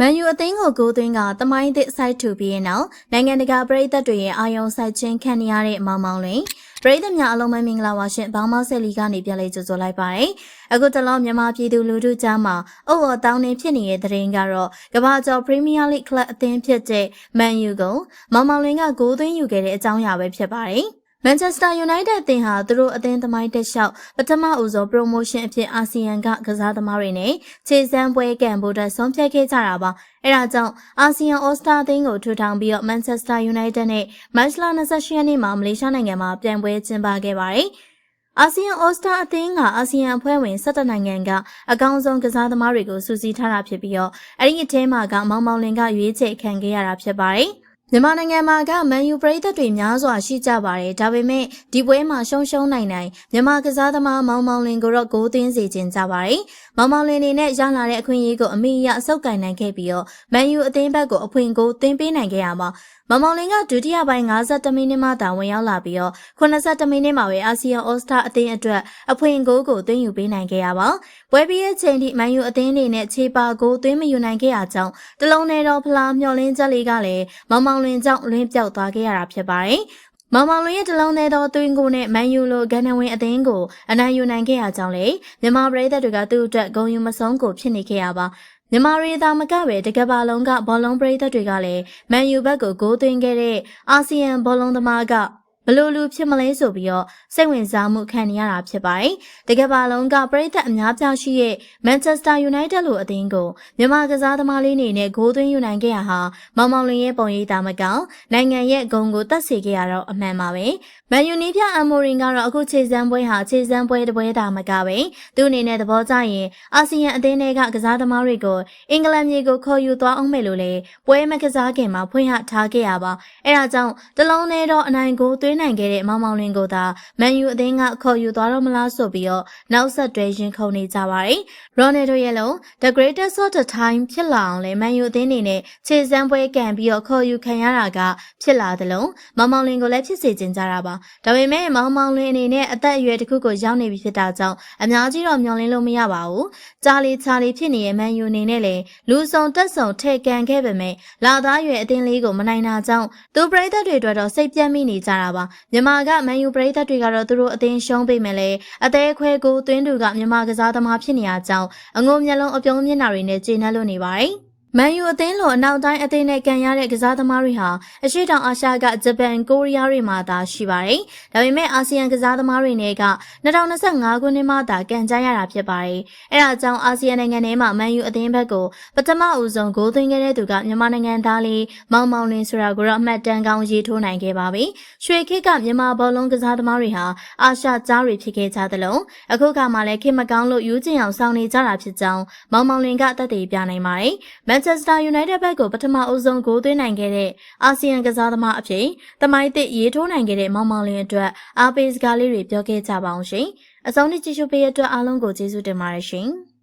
မန်ယူအသင်းကိုဂိုးသွင်းကတမိုင်းသစ်စိုက်ထူပြီးရင်နောက်နိုင်ငံတကာပရိသတ်တွေရဲ့အာရုံစိုက်ခြင်းခံနေရတဲ့မောင်မောင်လင်ပရိသတ်များအလုံးမမင်္ဂလာပါရှင်ဘောင်းမောက်ဆက်လီကနေပြန်လေးကြိုဆိုလိုက်ပါတယ်အခုတလောမြန်မာပြည်သူလူထုကြားမှာအုပ်အော်တောင်းနေဖြစ်နေတဲ့တဲ့ရင်ကတော့ကမ္ဘာကျော်ပရီးမီးယားလိကလပ်အသင်းဖြစ်တဲ့မန်ယူကိုမောင်မောင်လင်ကဂိုးသွင်းယူခဲ့တဲ့အကြောင်းအရာပဲဖြစ်ပါတယ် မန်ချက်စတာယူနိုက်တက်အသင်းဟာသူတို့အသင်းသမိုင်းတက်လျှောက်ပထမဦးဆုံးပရိုမိုးရှင်းအဖြစ်အာဆီယံကကစားသမားတွေနဲ့ခြေစမ်းပွဲကန်ဖို့အတွက်ဆုံးဖြတ်ခဲ့ကြတာပါအဲဒါကြောင့်အာဆီယံအော်စတာအသင်းကိုထူထောင်ပြီးတော့မန်ချက်စတာယူနိုက်တက်နဲ့မတ်လ28ရက်နေ့မှာမလေးရှားနိုင်ငံမှာပြန်ပွဲကျင်းပခဲ့ပါတယ်အာဆီယံအော်စတာအသင်းကအာဆီယံအဖွဲ့ဝင်17နိုင်ငံကအကောင်းဆုံးကစားသမားတွေကိုစုစည်းထားတာဖြစ်ပြီးတော့အဲ့ဒီအထဲမှာကမောင်မောင်လင်ကရွေးချယ်ခံခဲ့ရတာဖြစ်ပါတယ်။ မြန်မာနိုင်ငံမှာကမန်ယူပရိသတ်တွေများစွာရှိကြပါတယ်ဒါပေမဲ့ဒီပွဲမှာရှုံးရှုံးနိုင်နိုင်မြန်မာကစားသမားမောင်မောင်လင်ကိုတော့ဂိုးသွင်းစေခြင်းကြပါတယ်မောင်မောင်လင်နေနဲ့ရလာတဲ့အခွင့်အရေးကိုအမိအယအဆုတ်ကင်နိုင်ခဲ့ပြီးတော့မန်ယူအသင်းဘက်ကိုအဖွင့်ကိုသွင်းပေးနိုင်ခဲ့ရမှာမမောင်လင်းကဒုတိယပိုင်း52မိနစ်မှသာဝင်ရောက်လာပြီးတော့82မိနစ်မှာပဲအာဆီယံအော်စတာအသင်းအတွက်အဖွင့်ဂိုးကိုသွင်းယူပေးနိုင်ခဲ့ရပါပွဲပြီးရဲ့ချိန်ထိမန်ယူအသင်းအနေနဲ့ခြေပါဂိုးသွင်းမယူနိုင်ခဲ့ရကြောင်းတလုံးနဲ့တော့ဖလားမျော်လင်းချက်လေးကလည်းမမောင်လင်းကြောင့်လွင်းပြောက်သွားခဲ့ရတာဖြစ်ပါတယ်မောင်မောင်လွင်ရဲ့တလုံးသေးသောသွင်းကိုနဲ့မန်ယူလိုဂန်နဝင်အသင်းကိုအနိုင်ယူနိုင်ခဲ့ရကြောင်းလေမြန်မာပရိသတ်တွေကသူ့အတွက်ဂုဏ်ယူမဆုံးကိုဖြစ်နေခဲ့ရပါမြန်မာရီသာမကပဲတကဘာလုံးကဘောလုံးပရိသတ်တွေကလည်းမန်ယူဘက်ကိုဂိုးသွင်းခဲ့တဲ့အာဆီယံဘောလုံးသမားက ဘလို့လူဖြစ်မလဲဆိုပြီးတော့စိတ်ဝင်စားမှုခံနေရတာဖြစ်ပါတယ်။တကယ်ပါလုံးကပရိသတ်အများပြားရှိရဲ့ Manchester United လိုအသင်းကိုမြန်မာကစားသမားလေးနေနဲ့ဂိုးသွင်းယူနိုင်ခဲ့ရဟာမောင်မောင်လင်းရဲ့ပုံရိပ်သားမကောင်နိုင်ငံရဲ့ဂုဏ်ကိုတက်စေခဲ့ရတော့အမှန်ပါပဲ။မန်ယူနီးပြအမိုရင်ကတော့အခုခြေစမ်းပွဲဟာခြေစမ်းပွဲတစ်ပွဲသာမကပဲသူ့အနေနဲ့သဘောကျရင်အာဆီယံအသင်းတွေကကစားသမားတွေကိုအင်္ဂလန်မြေကိုခေါ်ယူသွားအောင်မယ်လို့လေပွဲမကစားခင်မှာဖွင့်ဟထားခဲ့ရပါ။အဲဒါကြောင့်တလုံးနဲ့တော့အနိုင်ကိုသွင်းနိုင်ခဲ့တဲ့မောင်မောင်လင်းကိုသာမန်ယူအသင်းကခေါ်ယူသွားတော့မလားဆိုပြီးတော့နောက်ဆက်တွဲရင်ခုန်နေကြပါတယ်။ရိုနယ်ဒိုရဲ့လုံး The Greatest of the Time ဖြစ်လာအောင်လဲမန်ယူအသင်းနေနဲ့ခြေစမ်းပွဲကန်ပြီးတော့ခေါ်ယူခံရတာကဖြစ်လာသလုံးမောင်မောင်လင်းကိုလည်းဖြစ်စေချင်ကြတာပါ။ဒါပေမဲ့မောင်မောင်လင်းအနေနဲ့အသက်အရွယ်တစ်ခုကိုရောက်နေပြီဖြစ်တာကြောင့်အများကြီးတော့မျှော်လင့်လို့မရပါဘူး။ကြားလီချာလီဖြစ်နေတဲ့မန်ယူအနေနဲ့လည်းလူဆောင်တက်ဆောင်ထဲကန်ခဲ့ပေမဲ့လာသားရွယ်အသင်းလေးကိုမနိုင်တာကြောင့်သူပရိသတ်တွေအတွက်တော့စိတ်ပြတ်မိနေကြတာပါမြန်မာကမန်ယူပရိသတ်တွေကတော့သူတို့အသင်းရှုံးပေးမယ်လေအသေးခွဲကိုသွင်းသူကမြန်မာကစားသမားဖြစ်နေရကြောင်းအငုံမျက်လုံးအပြုံးမျက်နှာတွေနဲ့ကျေနပ်လို့နေပါတယ် မန်ယူအသင်းလိုအနောက်တိုင်းအသင်းနဲ့ကန်ရတဲ့ကစားသမားတွေဟာအရှိတောင်အာရှကဂျပန်ကိုရီးယားတွေမှာသာရှိပါတယ်။ဒါပေမဲ့အာဆီယံကစားသမားတွေနဲ့က2025ခုနှစ်မှသာကန်ကြရတာဖြစ်ပါတယ်။အဲဒါကြောင့်အာဆီယံနိုင်ငံထဲမှာမန်ယူအသင်းဘက်ကိုပထမဦးဆုံးဂိုးသွင်းခဲ့တဲ့သူကမြန်မာနိုင်ငံသားလေးမောင်မောင်လင်းဆိုတာကိုတော့အမှတ်တမ်းကောင်းရေးထိုးနိုင်ခဲ့ပါပြီ။ရွှေခေတ်ကမြန်မာဘောလုံးကစားသမားတွေဟာအာရှကြားတွေဖြစ်ခဲ့ကြသလိုအခုကမှလည်းခေတ်မကောင်းလို့ယူကျင်အောင်ဆောင်နေကြတာဖြစ်ကြောင်းမောင်မောင်လင်းကသက်သေပြနိုင်ပါတယ်။မန်ချက်စတာယူနိုက်တက်ဘက်ကိုပထမအဦးဆုံးဂိုးသွင်းနိုင်ခဲ့တဲ့အာဆီယံကစားသမားအဖြစ်တမိုင်းတစ်ရေးထိုးနိုင်ခဲ့တဲ့မောင်မောင်လင်းအတွက်အားပေးစကားလေးတွေပြောခဲ့ကြပါအောင်ရှင်။အဆုံးထိကြည့်ရှုပေးရတဲ့အတွက်အားလုံးကိုကျေးဇူးတင်ပါတယ်ရှင်။